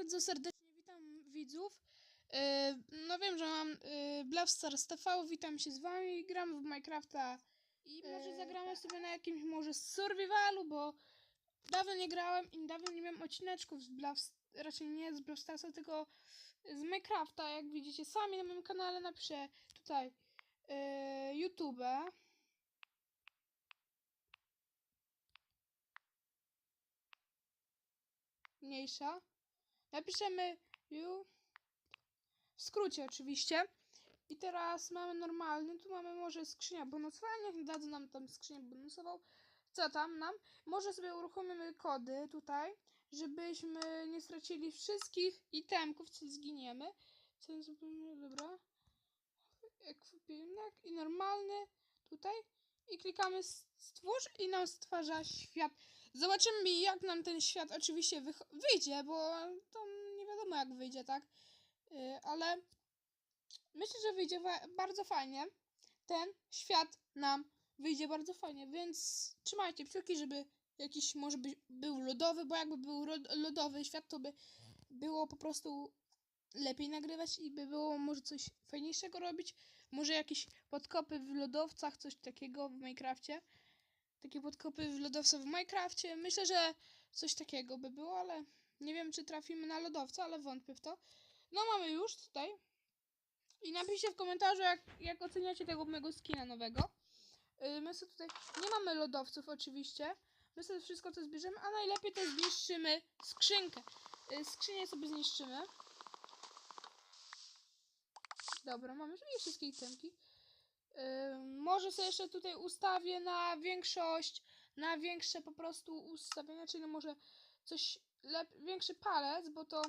Bardzo serdecznie witam widzów. Yy, No wiem, że mam yy, Black Stars TV, witam się z wami, gram w Minecrafta i może Yy, zagramy tak. sobie na jakimś może survivalu, bo dawno nie grałem i dawno nie miałem odcineczków z Black, raczej nie z Black Starsa, tylko z Minecrafta, jak widzicie sami na moim kanale napiszę tutaj YouTube. Mniejsza. Napiszemy you. W skrócie oczywiście. I teraz mamy normalny, tu mamy może skrzynia bonusowa, niech dadzą nam tam skrzynię bonusową. Co tam nam? Może sobie uruchomimy kody tutaj, żebyśmy nie stracili wszystkich itemków, co zginiemy. Co zrobimy? Dobra. Ekwipunek i normalny tutaj. I klikamy stwórz i nam stwarza świat. Zobaczymy jak nam ten świat oczywiście wyjdzie, bo to nie wiadomo jak wyjdzie, tak? Yy, ale myślę, że wyjdzie bardzo fajnie. Ten świat nam wyjdzie bardzo fajnie, więc trzymajcie kciuki, żeby jakiś może by był lodowy, bo jakby był lodowy świat, to by było po prostu lepiej nagrywać i by było może coś fajniejszego robić. Może jakieś podkopy w lodowcach, coś takiego w Minecrafcie. Takie podkopy w lodowcach w Minecrafcie. Myślę, że coś takiego by było, ale nie wiem, czy trafimy na lodowca, ale wątpię w to. No mamy już tutaj. I napiszcie w komentarzu, jak, jak oceniacie tego mojego skina nowego. Yy, my sobie tutaj nie mamy lodowców oczywiście. My sobie wszystko to zbierzemy, a najlepiej to zniszczymy skrzynkę. Yy, skrzynię sobie zniszczymy. Dobra, mamy już wszystkie itemki. Może sobie jeszcze tutaj ustawię na większość, na większe po prostu ustawienia, czyli może coś większy palec, bo to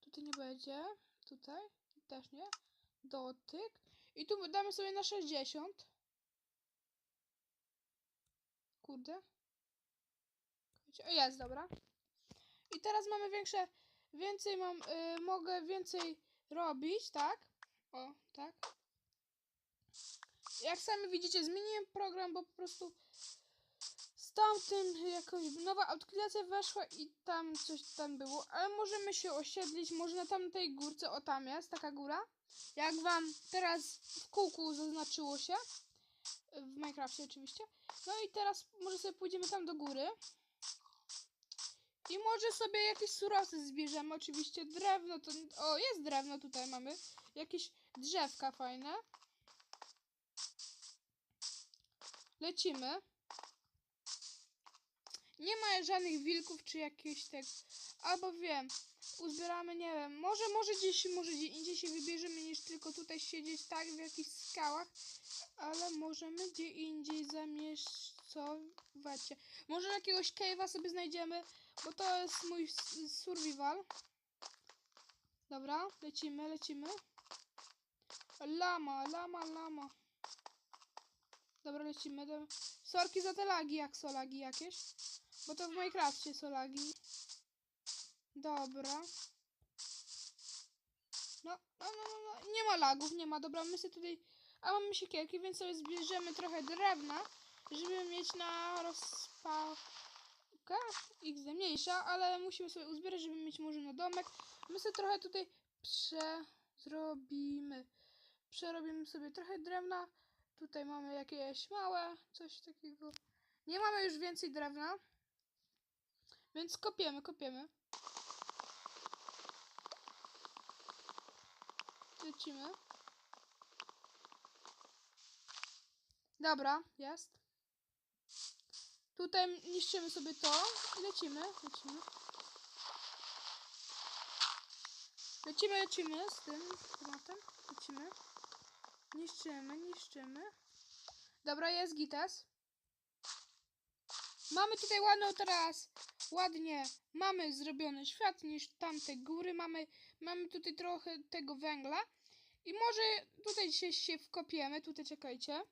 tutaj nie będzie, tutaj też nie, dotyk i tu damy sobie na 60. Kurde. O, jest, dobra. I teraz mamy większe, więcej mam, y, mogę więcej robić, tak? O, tak. Jak sami widzicie, zmieniłem program, bo po prostu z tamtym jakoś nowa aktualizacja weszła i tam coś tam było, ale możemy się osiedlić, może na tamtej górce, o tam jest taka góra. Jak wam teraz w kółku zaznaczyło się, w Minecrafcie oczywiście. No i teraz może sobie pójdziemy tam do góry. I może sobie jakieś surowce zbierzemy, oczywiście drewno, to... O, jest drewno tutaj mamy. Jakieś drzewka fajne. Lecimy. Nie ma żadnych wilków czy jakieś tak. Albo wiem, uzbieramy, nie wiem, może, może gdzieś, może gdzie indziej się wybierzemy niż tylko tutaj siedzieć tak w jakichś skałach, ale możemy gdzie indziej zamieszcować się. Może jakiegoś cave'a sobie znajdziemy, bo to jest mój survival. Dobra, lecimy, lecimy. Lama, lama, lama. Dobra, lecimy. Do... Sorki za te lagi, jak są lagi jakieś. Bo to w Minecrafcie są lagi. Dobra. No, no, no, no, no. Nie ma lagów, nie ma. Dobra, my sobie tutaj... A mamy siekierki, więc sobie zbierzemy trochę drewna, żeby mieć na rozpałkę. XD mniejsza, ale musimy sobie uzbierać, żeby mieć może na domek. My sobie trochę tutaj przezrobimy. Przerobimy sobie trochę drewna. Tutaj mamy jakieś małe, coś takiego. Nie mamy już więcej drewna. Więc kopiemy, kopiemy. Lecimy. Dobra, jest. Tutaj niszczymy sobie to lecimy, lecimy. Lecimy, lecimy z tym tematem. Lecimy. Niszczymy, niszczymy. Dobra, jest gitas. Mamy tutaj ładną teraz, ładnie, mamy zrobiony świat niż tamte góry, mamy, mamy tutaj trochę tego węgla i może tutaj się, się wkopiemy, tutaj czekajcie.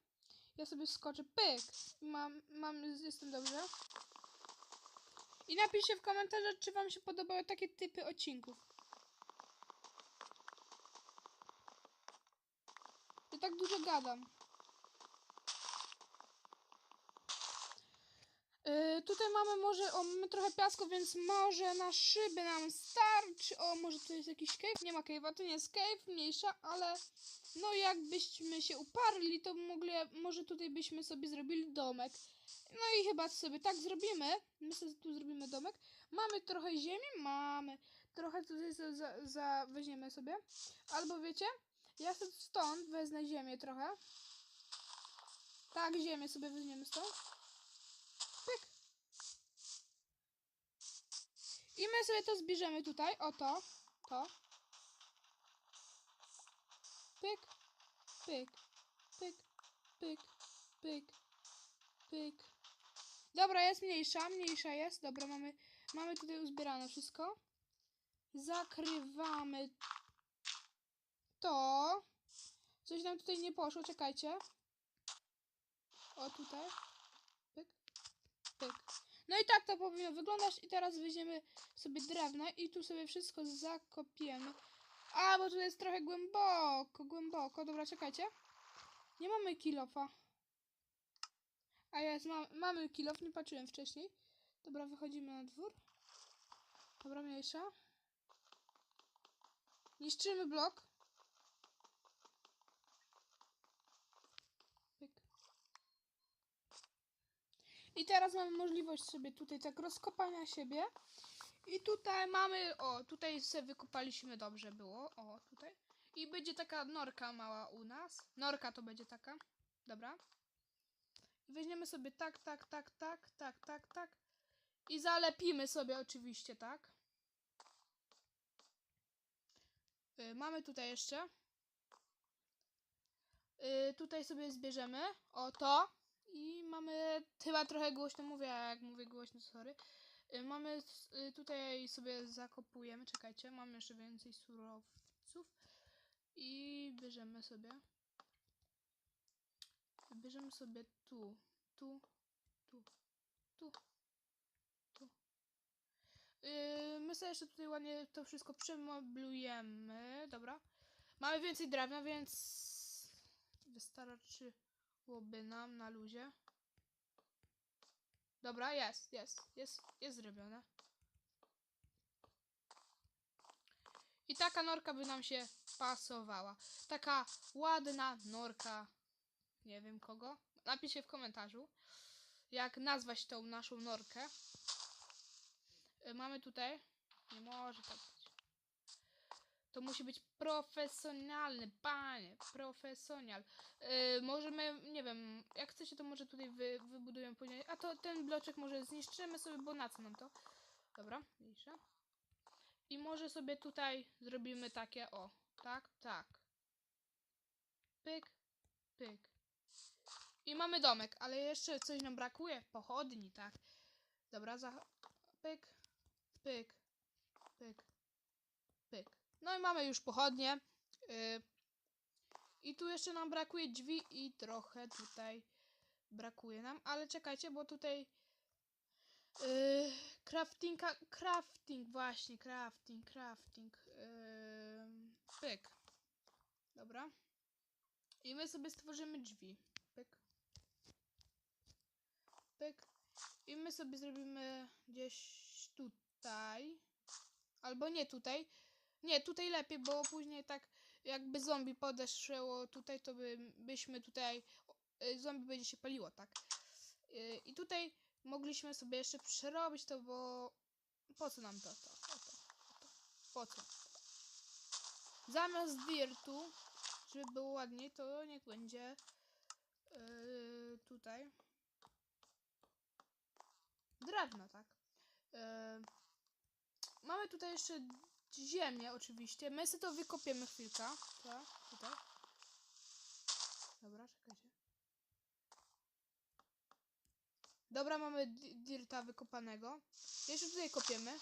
Ja sobie skoczę, pyk, mam, mam, jestem dobrze. I napiszcie w komentarzach, czy wam się podobały takie typy odcinków. Tak dużo gadam. Yy, tutaj mamy może, o, mamy trochę piasku, więc może na szyby nam starczy. O, może tu jest jakiś cave? Nie ma cave'a, to nie jest cave, mniejsza, ale no jakbyśmy się uparli, to mogli, może tutaj byśmy sobie zrobili domek. No i chyba sobie tak zrobimy. My sobie tu zrobimy domek. Mamy trochę ziemi? Mamy. Trochę tutaj za, za, za weźmiemy sobie. Albo wiecie, ja sobie stąd wezmę ziemię trochę. Tak, ziemię sobie weźmiemy stąd. Pyk. I my sobie to zbierzemy tutaj. Oto. To. Pyk. Pyk. Pyk. Pyk. Pyk. Pyk. Dobra, jest mniejsza. Mniejsza jest. Dobra, mamy, mamy tutaj uzbierane wszystko. Zakrywamy to. Coś nam tutaj nie poszło. Czekajcie. O, tutaj. Pyk. Pyk. No i tak to powinno wyglądać. I teraz weźmiemy sobie drewno i tu sobie wszystko zakopiemy. A, bo tu jest trochę głęboko, głęboko. Dobra, czekajcie. Nie mamy kilofa. A jest, ma, mamy kilof, nie patrzyłem wcześniej. Dobra, wychodzimy na dwór. Dobra, mniejsza. Niszczymy blok. Pyk. I teraz mamy możliwość sobie tutaj tak rozkopania siebie. I tutaj mamy, o, tutaj sobie wykopaliśmy dobrze było, o, tutaj. I będzie taka norka mała u nas. Norka to będzie taka, dobra. Weźmiemy sobie tak, tak, tak, tak, tak, tak, tak. I zalepimy sobie oczywiście, tak. Y, mamy tutaj jeszcze. Y, tutaj sobie zbierzemy, o to. I mamy, chyba trochę głośno mówię, a jak mówię głośno, sorry. Y, Mamy y, tutaj sobie zakopujemy, czekajcie, mamy jeszcze więcej surowców i bierzemy sobie. Bierzemy sobie tu, tu, tu, tu, tu. Yy, my sobie jeszcze tutaj ładnie to wszystko przemoblujemy, dobra. Mamy więcej drewna, więc wystarczyłoby nam na luzie. Dobra, jest, jest, jest, jest zrobione. I taka norka by nam się pasowała. Taka ładna norka. Nie wiem kogo. Napiszcie w komentarzu, jak nazwać tą naszą norkę. Y, Mamy tutaj. Nie może tak. To musi być profesjonalny, panie, profesjonal. Yy, możemy, nie wiem, jak chcecie, to może tutaj wy, wybudujemy później. A to ten bloczek może zniszczymy sobie, bo na co nam to? Dobra, mniejsza. I może sobie tutaj zrobimy takie, o, tak, tak. Pyk, pyk. I mamy domek, ale jeszcze coś nam brakuje. Pochodni, tak. Dobra, za... Pyk, pyk, pyk, pyk. No i mamy już pochodnie. Yy. I tu jeszcze nam brakuje drzwi i trochę tutaj brakuje nam. Ale czekajcie, bo tutaj yy, craftinga, crafting właśnie, crafting, crafting. Yy, pyk. Dobra. I my sobie stworzymy drzwi. Pyk. Pyk. I my sobie zrobimy gdzieś tutaj. Albo nie tutaj. Nie, tutaj lepiej, bo później tak jakby zombie podeszło tutaj, to by, byśmy tutaj... y, Zombie będzie się paliło, tak. Y, I tutaj mogliśmy sobie jeszcze przerobić to, bo... Po co nam to? to, to, to, to. Po co? Zamiast dirtu, żeby było ładniej, to niech będzie yy, tutaj drewno, tak. Yy, mamy tutaj jeszcze ziemię oczywiście. My sobie to wykopiemy chwilkę. Tak, tutaj. Dobra, czekajcie. Dobra, mamy di- dirta wykopanego. Jeszcze tutaj kopiemy.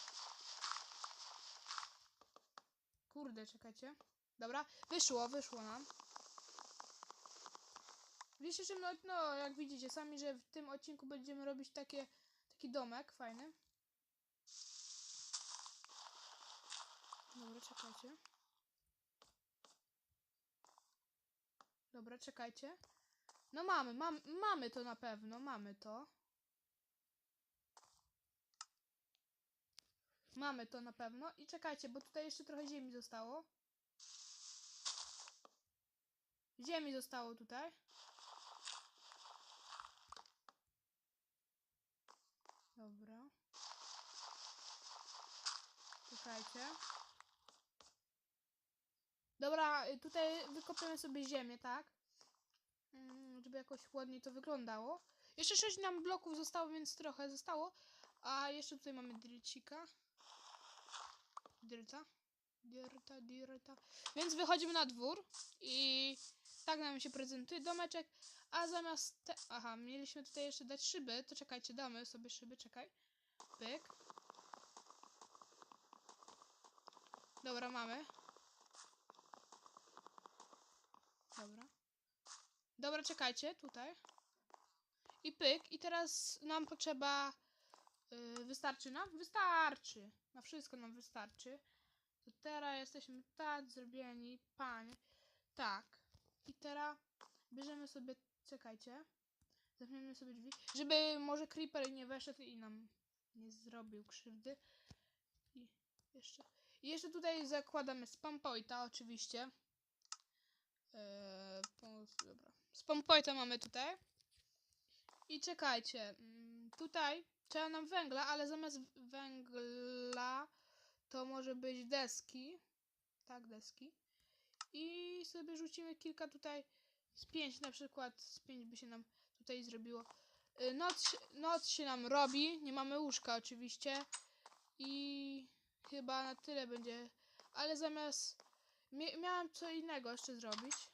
Kurde, czekajcie. Dobra, wyszło, wyszło nam. W dzisiejszym, no, no, jak widzicie sami, że w tym odcinku będziemy robić takie, taki domek fajny. Dobra, czekajcie. Dobra, czekajcie. No mamy, mam, mamy to na pewno, mamy to. Mamy to na pewno. I czekajcie, bo tutaj jeszcze trochę ziemi zostało. Ziemi zostało tutaj. Dobra. Czekajcie. Dobra, y, tutaj wykopiemy sobie ziemię, tak? Mm, Żeby jakoś ładniej to wyglądało. Jeszcze 6 nam bloków zostało, więc trochę zostało. A jeszcze tutaj mamy dircika. Dirta. Dirta, dirta. Więc wychodzimy na dwór i tak nam się prezentuje domeczek. A zamiast te... Aha, mieliśmy tutaj jeszcze dać szyby. To czekajcie, damy sobie szyby, czekaj. Pyk. Dobra, mamy. Dobra. Dobra, czekajcie, tutaj. I pyk. I teraz nam potrzeba... Yy, wystarczy nam? Wystarczy. Na wszystko nam wystarczy. To teraz jesteśmy tak zrobieni, panie. Tak. I teraz bierzemy sobie... Czekajcie. Zamkniemy sobie drzwi. Żeby może creeper nie weszedł i nam nie zrobił krzywdy. I jeszcze... I jeszcze tutaj zakładamy spam oczywiście. Eee, dobra. Spam pointa mamy tutaj. I czekajcie, mm, tutaj trzeba nam węgla, ale zamiast węgla to może być deski. Tak, deski. I sobie rzucimy kilka tutaj, z pięć na przykład, z pięć by się nam tutaj zrobiło. Y, Noc, noc się nam robi, nie mamy łóżka oczywiście. I chyba na tyle będzie, ale zamiast... Mia miałem co innego jeszcze zrobić.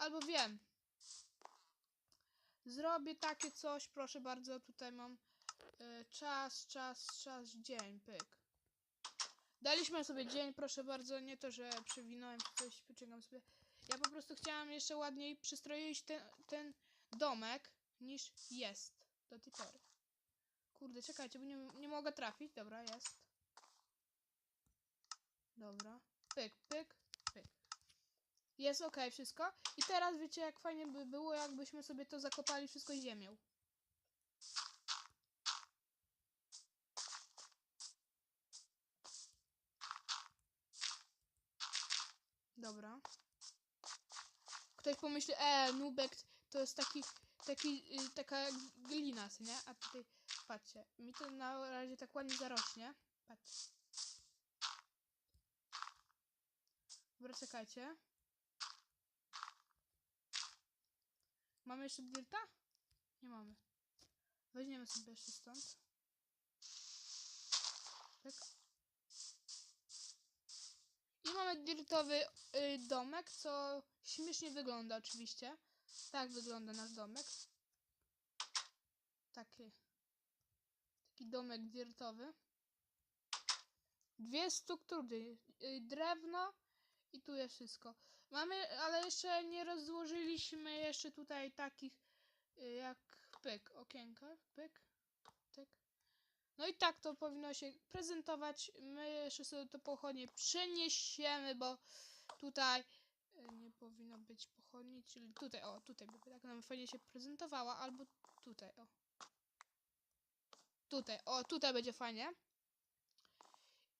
Albo wiem. Zrobię takie coś, proszę bardzo, tutaj mam e, czas, czas, czas, dzień, pyk. Daliśmy sobie dzień, proszę bardzo, nie to, że przewinąłem coś, poczekam sobie. Ja po prostu chciałam jeszcze ładniej przystroić ten, ten domek, niż jest do tej pory. Kurde, czekajcie, bo nie, nie mogę trafić. Dobra, jest. Dobra. Pyk, pyk. Jest ok wszystko. I teraz wiecie jak fajnie by było, jakbyśmy sobie to zakopali wszystko ziemią. Dobra. Ktoś pomyśli, e, nubek to jest taki, taki, y, taka glina, nie? A tutaj, patrzcie, mi to na razie tak ładnie zarośnie. Patrzcie. Dobra, czekajcie. Mamy jeszcze dirta? Nie mamy. Weźmiemy sobie jeszcze stąd. Tak. I mamy dirtowy y, domek, co śmiesznie wygląda oczywiście. Tak wygląda nasz domek. Taki. Taki domek dirtowy. Dwie struktury. y, Drewno i tu jest wszystko. Mamy, ale jeszcze nie rozłożyliśmy jeszcze tutaj takich y, jak pyk, okienka, pyk, tyk. No i tak to powinno się prezentować. My jeszcze sobie to pochodnie przeniesiemy, bo tutaj y, nie powinno być pochodni, czyli tutaj, o, tutaj by tak nam fajnie się prezentowała, albo tutaj, o. Tutaj, o, tutaj będzie fajnie.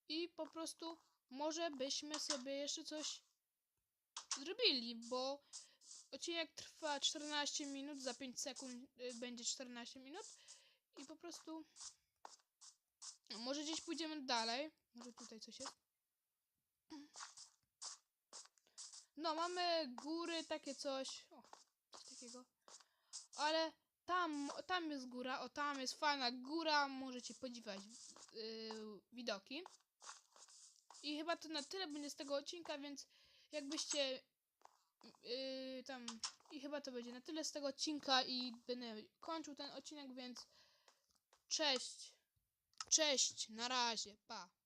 I po prostu może byśmy sobie jeszcze coś zrobili, bo odcinek trwa 14 minut, za 5 sekund y, będzie 14 minut i po prostu może gdzieś pójdziemy dalej. Może tutaj coś jest. No, mamy góry, takie coś. O, coś takiego. Ale tam, tam jest góra, o tam jest fajna góra, możecie podziwiać yy, widoki. I chyba to na tyle będzie z tego odcinka, więc jakbyście yy, tam i chyba to będzie na tyle z tego odcinka i będę kończył ten odcinek, więc cześć. Cześć, na razie, pa.